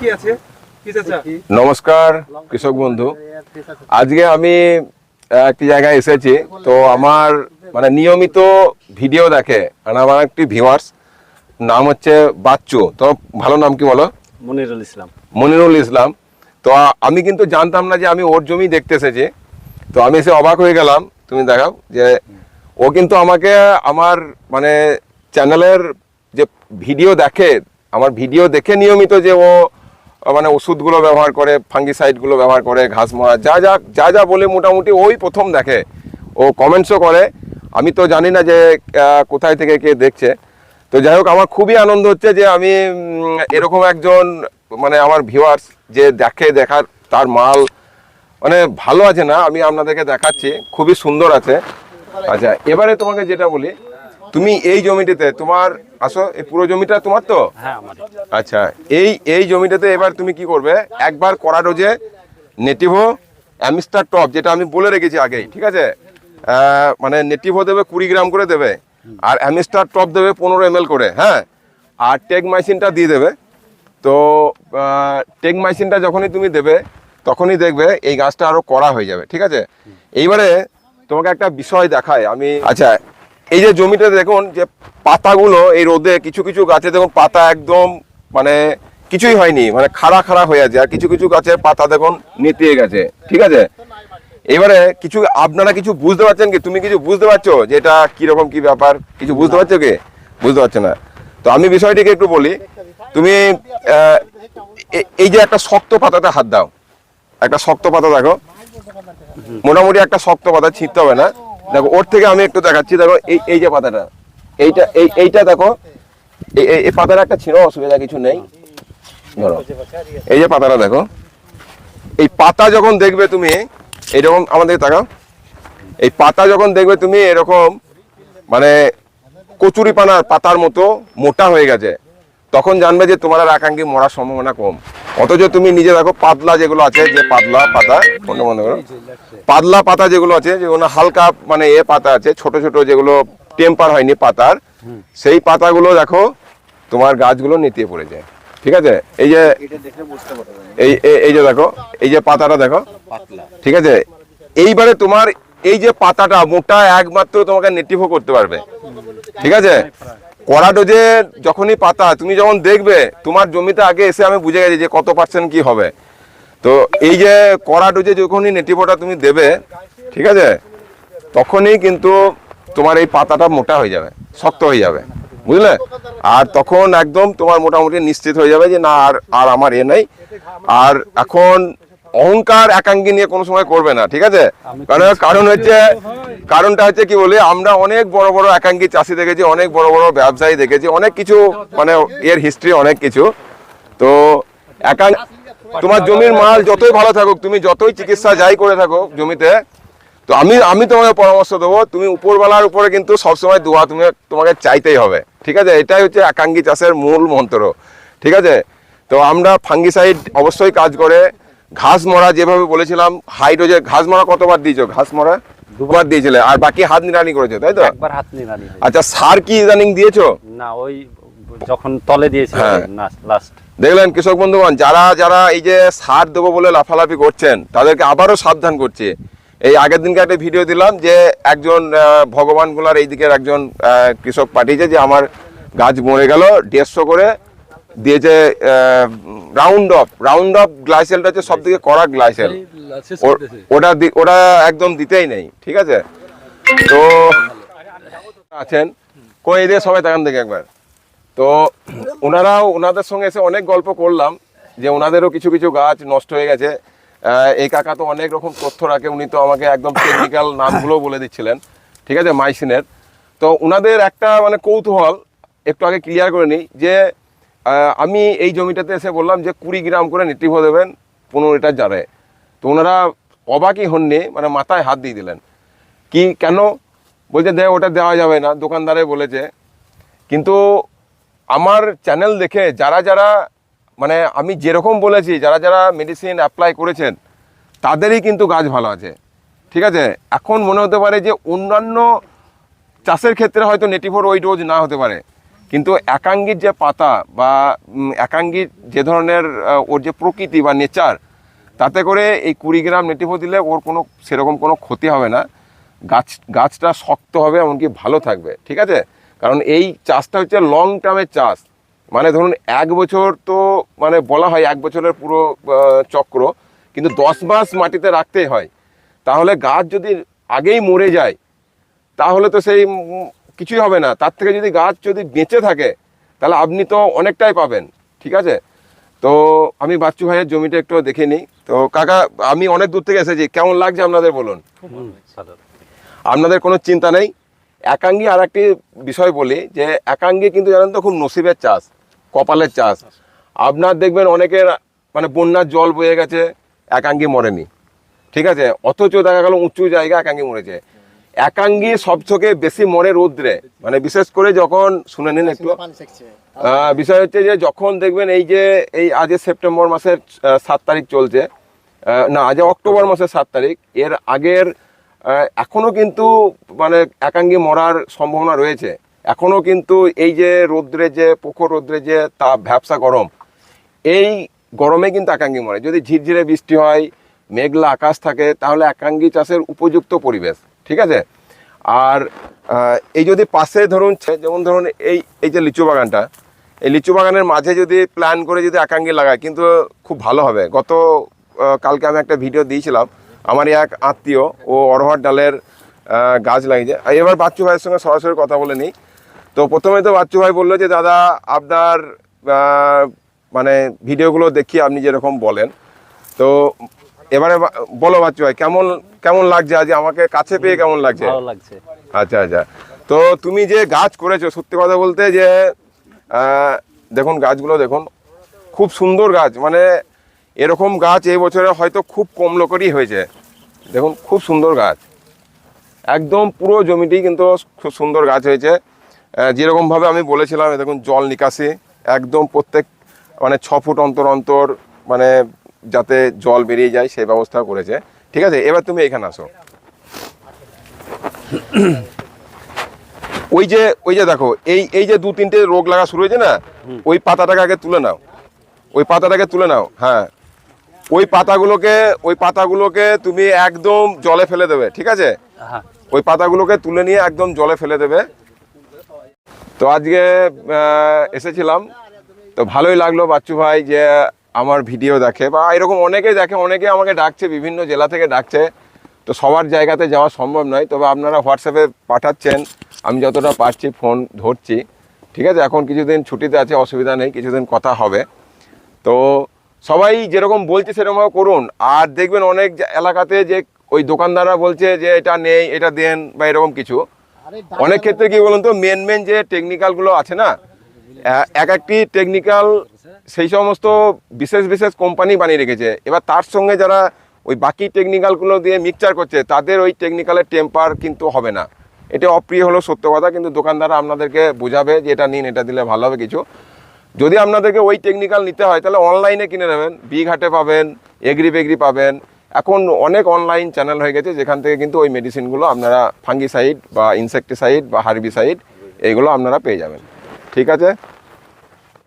কি আছে? নমস্কার কৃষক বন্ধু। আজকে আমি একটি জায়গায় এসেছি। তো আমার মানে নিয়মিত ভিডিও দেখে মানে আমার একটি ভিউয়ার্স নাম হচ্ছে বাচ্চু। তো ভালো নাম কি বলো? মনিরুল ইসলাম। মনিরুল ইসলাম। তো আমি কিন্তু জানতাম না যে আমি ওর জমি দেখতে এসেছি। তো আমি এসে অবাক হয়ে গেলাম। তুমি দেখাও যে ও কিন্তু আমাকে আমার মানে চ্যানেলের যে ভিডিও দেখে আমার ভিডিও দেখে নিয়মিত যে ও মানে ওষুধগুলো ব্যবহার করে, ফাঙ্গিসাইডগুলো ব্যবহার করে, ঘাস মরা, যা যা যা যা বলে মোটামুটি ওই প্রথম দেখে। ও কমেন্টসও করে। আমি তো জানি না যে কোথায় থেকে কে দেখছে। তো যাই হোক, আমার খুবই আনন্দ হচ্ছে যে আমি এরকম একজন মানে আমার ভিউয়ার্স যে দেখে দেখার, তার মাল মানে ভালো আছে না, আমি আপনাদেরকে দেখাচ্ছি। খুবই সুন্দর আছে। আচ্ছা এবারে তোমাকে যেটা বলি, তুমি এই জমিটিতে তোমার আসো এই পুরো জমিটা তোমার তো? হ্যাঁ আচ্ছা এই এই জমিটাতে এবার তুমি কি করবে? একবার করা ডোজে নেটিভো অ্যামিস্টার টপ যেটা আমি বলে রেখেছি আগেই ঠিক আছে? মানে নেটিভো দেবে কুড়ি গ্রাম করে দেবে আর অ্যামিস্টার টপ দেবে পনেরো এম করে হ্যাঁ? আর টেক মাইসিনটা দিয়ে দেবে। তো টেক মাইসিনটা যখনই তুমি দেবে তখনই দেখবে এই গাছটা আরও কড়া হয়ে যাবে ঠিক আছে? এইবারে তোমাকে একটা বিষয় দেখায় আমি আচ্ছা এই যে জমিটা দেখুন, যে পাতাগুলো এই রোদে, কিছু কিছু গাছে দেখুন পাতা একদম মানে কিছুই হয়নি মানে খাড়া খাড়া হয়ে আছে, আর কিছু কিছু গাছের পাতা দেখুন নেতিয়ে গেছে, ঠিক আছে? এবারে কিছু, আপনারা কিছু বুঝতে পারছেন কি? তুমি কিছু বুঝতে পারছ যে এটা কীরকম কি ব্যাপার? কিছু বুঝতে পারছ কি? বুঝতে পারছ না। তো আমি বিষয়টিকে একটু বলি। তুমি এই যে একটা শক্ত পাতাতে হাত দাও। একটা শক্ত পাতা দেখো। মোটামুটি একটা শক্ত পাতা, ছিঁড়তে হবে না। দেখো, ওর থেকে আমি একটু দেখাচ্ছি, দেখো, এই এই যে পাতাটা, এইটা, এই, এইটা দেখো, এই- এই- পাতার একটা ছিঁড়ো অসুবিধা কিছু নেই। ধরো, এই যে পাতাটা দেখো, এই পাতা যখন দেখবে তুমি এইরকম আমাদের তাকাও, এই পাতা যখন দেখবে তুমি, এরকম মানে কচুরি পানার পাতার মতো মোটা হয়ে গেছে। তখন জানবে যে তোমার আর একাঙ্কি মরার সম্ভাবনা কম। অথচ তুমি নিজে দেখো, পাতলা যেগুলো আছে, যে পাতলা পাতা ফোনটা বন্ধ করো, পাতলা পাতা যেগুলো আছে যেগুলো হালকা মানে এ পাতা আছে, ছোট ছোট যেগুলো টেম্পার হয়নি পাতার, সেই পাতাগুলো দেখো, তোমার গাছগুলো নেতিয়ে পড়ে যায়। ঠিক আছে? এই যে, এই এই- যে দেখো, এই যে পাতাটা দেখো, ঠিক আছে? এইবারে তোমার এই যে পাতাটা মোটা একমাত্র তোমাকে নেটিভও করতে পারবে। ঠিক আছে? কড়া ডোজে যখনই পাতা তুমি যখন দেখবে, তোমার জমিতে আগে এসে আমি বুঝে গেছি যে কত পার্সেন্ট কি হবে। তো এই যে কড়া ডোজে যখনই নেটিভোটা তুমি দেবে, ঠিক আছে, তখনই কিন্তু তোমার এই পাতাটা মোটা হয়ে যাবে, শক্ত হয়ে যাবে, বুঝলে? আর তখন একদম তোমার মোটামুটি নিশ্চিত হয়ে যাবে যে না, আর আর আমার এ নেই। আর এখন অহংকার একাঙ্গি নিয়ে কোনো সময় করবে না ঠিক আছে? কারণ কারণ হচ্ছে কারণটা হচ্ছে কি বলে আমরা অনেক বড় বড় একাঙ্গি চাষি দেখেছি অনেক বড় বড় ব্যবসায়ী দেখেছি অনেক কিছু মানে এর হিস্ট্রি অনেক কিছু। তো একাং তোমার জমির মাল যতই ভালো থাকুক তুমি যতই চিকিৎসা যাই করে থাকো জমিতে তো আমি আমি তোমাকে পরামর্শ দেবো তুমি উপরবেলার উপরে কিন্তু সবসময় দোয়া তুমি তোমাকে চাইতেই হবে ঠিক আছে? এটাই হচ্ছে একাঙ্গি চাষের মূল মন্ত্র ঠিক আছে? তো আমরা ফাঙ্গিসাইড অবশ্যই কাজ করে ঘাস মরা যেভাবে বলেছিলাম হাইড্রোজেন ঘাস মরা কতবার দিয়েছ? ঘাস মরা দুবার দিয়েছিলে আর বাকি হাত নিড়ানি করেছ তাই তো? একবার হাত নিরানি আচ্ছা সার কি ইদানিং দিয়েছ? না ওই যখন তলে দিয়েছিল হ্যাঁ। লাস্ট দেখলেন কৃষক বন্ধুগণ যারা যারা এই যে সার দেবো বলে লাফালাফি করছেন তাদেরকে আবারও সাবধান করছে। এই আগের দিনকে একটা ভিডিও দিলাম যে একজন আহ, ভগবানগুলার এই দিকের একজন কৃষক পাঠিয়েছে যে আমার গাছ মরে গেল দেড়শো করে দিয়েছে রাউন্ড অফ রাউন্ড অফ গ্লাইসেলটা হচ্ছে সব থেকে কড়া গ্লাইসেল ওটা দি- ওটা একদম দিতেই নেই ঠিক আছে? তো আছেন? কই এদিকে সবাই তাকান দেখে একবার। তো ওনারাও ওনাদের সঙ্গে এসে অনেক গল্প করলাম যে ওনাদেরও কিছু কিছু গাছ নষ্ট হয়ে গেছে। এই কাকা তো অনেক রকম তথ্য রাখে উনি তো আমাকে একদম টেকনিক্যাল নামগুলো বলে দিচ্ছিলেন ঠিক আছে? মাইসিনের। তো ওনাদের একটা মানে কৌতূহল একটু আগে ক্লিয়ার করে নিই যে আমি এই জমিটাতে এসে বললাম যে কুড়ি গ্রাম করে নেটিভো দেবেন, পনেরো লিটার জারে। তো ওনারা অবাকই হননি মানে মাথায় হাত দিয়ে দিলেন। কি, কেন? বলছে দে ওটা দেওয়া যাবে না। দোকানদারে বলেছে। কিন্তু আমার চ্যানেল দেখে যারা যারা মানে আমি যেরকম বলেছি, যারা যারা মেডিসিন অ্যাপ্লাই করেছেন, তাদেরই কিন্তু গাছ ভালো আছে। ঠিক আছে? এখন মনে হতে পারে যে অন্যান্য চাষের ক্ষেত্রে হয়তো নেটিভোর ওই ডোজ না হতে পারে। কিন্তু একাঙ্গির যে পাতা বা একাঙ্গির যে ধরনের ওর যে প্রকৃতি বা নেচার, তাতে করে এই কুড়ি গ্রাম নেটিভো দিলে ওর কোনো, সেরকম কোনো ক্ষতি হবে না। গাছ, গাছটা শক্ত হবে এমনকি ভালো থাকবে, ঠিক আছে? কারণ এই চাষটা হচ্ছে লং টার্মের চাষ। মানে ধরুন, এক বছর তো মানে বলা হয় এক বছরের পুরো চক্র, কিন্তু দশ মাস মাটিতে রাখতেই হয়। তাহলে গাছ যদি আগেই মরে যায়, তাহলে তো সেই কিছুই হবে না। তার থেকে যদি গাছ যদি বেঁচে থাকে তাহলে আপনি তো অনেকটাই পাবেন ঠিক আছে? তো আমি বাচ্চু ভাইয়ের জমিটা একটু দেখে নিই। তো কাকা আমি অনেক দূর থেকে এসেছি কেমন লাগছে আপনাদের বলুন? আপনাদের কোনো চিন্তা নেই। একাঙ্গি আর একটি বিষয় বলি যে একাঙ্গি কিন্তু জানেন তো খুব নসিবের চাষ কপালের চাষ। আপনার দেখবেন অনেকের মানে বন্যার জল বয়ে গেছে একাঙ্গি মরেনি ঠিক আছে? অথচ দেখা গেল উঁচু জায়গা একাঙ্গী মরেছে। একাঙ্গী সব থেকে বেশি মরে রৌদ্রে। মানে বিশেষ করে যখন শুনে নিন একটু। বিষয় হচ্ছে যে যখন দেখবেন এই যে এই আজ সেপ্টেম্বর মাসের সাত তারিখ চলছে না আজ অক্টোবর মাসের সাত তারিখ এর আগের আহ, এখনও কিন্তু মানে একাঙ্গী মরার সম্ভাবনা রয়েছে। এখনও কিন্তু এই যে রৌদ্রে যে প্রখর রৌদ্রে যে তাপ ভ্যাবসা গরম এই গরমে কিন্তু একাঙ্গী মরে। যদি ঝিরঝিরে বৃষ্টি হয় মেঘলা আকাশ থাকে তাহলে একাঙ্গী চাষের উপযুক্ত পরিবেশ। ঠিক আছে? আর এই যদি পাশে ধরুন, যেমন ধরুন এই এই যে লিচু বাগানটা, এই লিচু বাগানের মাঝে যদি প্ল্যান করে যদি একাঙ্গী লাগায় কিন্তু খুব ভালো হবে। গত কালকে আমি একটা ভিডিও দিয়েছিলাম, আমার এক আত্মীয়, ও অরহর ডালের গাছ লাগিয়েছে। এবার বাচ্চু ভাইয়ের সঙ্গে সরাসরি কথা বলে নিই। তো প্রথমে তো বাচ্চু ভাই বলল যে, দাদা, আপনার মানে ভিডিওগুলো দেখি, আপনি যেরকম বলেন। তো এবারে বলো বাচ্চু ভাই, কেমন কেমন লাগছে? আজ আমাকে কাছে পেয়ে কেমন লাগছে? ভালো লাগছে। আচ্ছা আচ্ছা। তো তুমি যে গাছ করেছ সত্যি কথা বলতে যে দেখুন গাছগুলো দেখুন খুব সুন্দর গাছ। মানে এরকম গাছ এই বছরে হয়তো খুব কম লোকেরই হয়েছে। দেখুন খুব সুন্দর গাছ। একদম পুরো জমিটি কিন্তু খুব সুন্দর গাছ হয়েছে। যেরকমভাবে আমি বলেছিলাম দেখুন জল নিকাশি একদম প্রত্যেক মানে ছ ফুট অন্তর অন্তর মানে যাতে জল বেরিয়ে যায় সেই ব্যবস্থা করেছে। ঠিক আছে এবার তুমি এখানে আসো। ওই যে ওই যে দেখো এই এই যে দু তিনটে রোগ লাগা শুরু হয়েছে না ওই পাতাটাকে আগে তুলে নাও। ওই পাতাটাকে তুলে নাও হ্যাঁ। ওই পাতাগুলোকে ওই পাতাগুলোকে তুমি একদম জলে ফেলে দেবে ঠিক আছে? হ্যাঁ। ওই পাতাগুলোকে তুলে নিয়ে একদম জলে ফেলে দেবে। তো আজকে এসেছিলাম। তো ভালোই লাগল বাচ্চু ভাই যে আমার ভিডিও দেখে বা এরকম অনেকে দেখে অনেকে আমাকে ডাকছে বিভিন্ন জেলা থেকে ডাকছে। তো সবার জায়গাতে যাওয়া সম্ভব নয়। তবে আপনারা হোয়াটসঅ্যাপে পাঠাচ্ছেন। আমি যতটা পারছি ফোন ধরছি। ঠিক আছে? এখন কিছুদিন ছুটিতে আছে অসুবিধা নেই কিছুদিন কথা হবে। তো সবাই যেরকম বলছে সেরকমভাবে করুন। আর দেখবেন অনেক এলাকাতে যে ওই দোকানদাররা বলছে যে এটা নেই এটা দেন বা এরকম কিছু। অনেক ক্ষেত্রে কি বলুন তো মেন মেন যে টেকনিক্যালগুলো আছে না এক একটি টেকনিক্যাল সেই সমস্ত বিশেষ বিশেষ কোম্পানি বানিয়ে রেখেছে। এবার তার সঙ্গে যারা ওই বাকি টেকনিক্যালগুলো দিয়ে মিক্সচার করছে, তাদের ওই টেকনিক্যালের টেম্পার কিন্তু হবে না। এটা অপ্রিয় হলো সত্য কথা, কিন্তু দোকানদাররা আপনাদেরকে বোঝাবে যে এটা নিন, এটা দিলে ভালো হবে কিছু। যদি আপনাদেরকে ওই টেকনিক্যাল নিতে হয়, তাহলে অনলাইনে কিনে নেবেন বিঘাটে পাবেন এগ্রি বেগ্রি পাবেন। এখন অনেক অনলাইন চ্যানেল হয়ে গেছে, যেখান থেকে কিন্তু ওই মেডিসিনগুলো আপনারা ফাঙ্গিসাইড বা ইনসেকটিসাইড বা হার্বিসাইড এইগুলো আপনারা পেয়ে যাবেন। ঠিক আছে?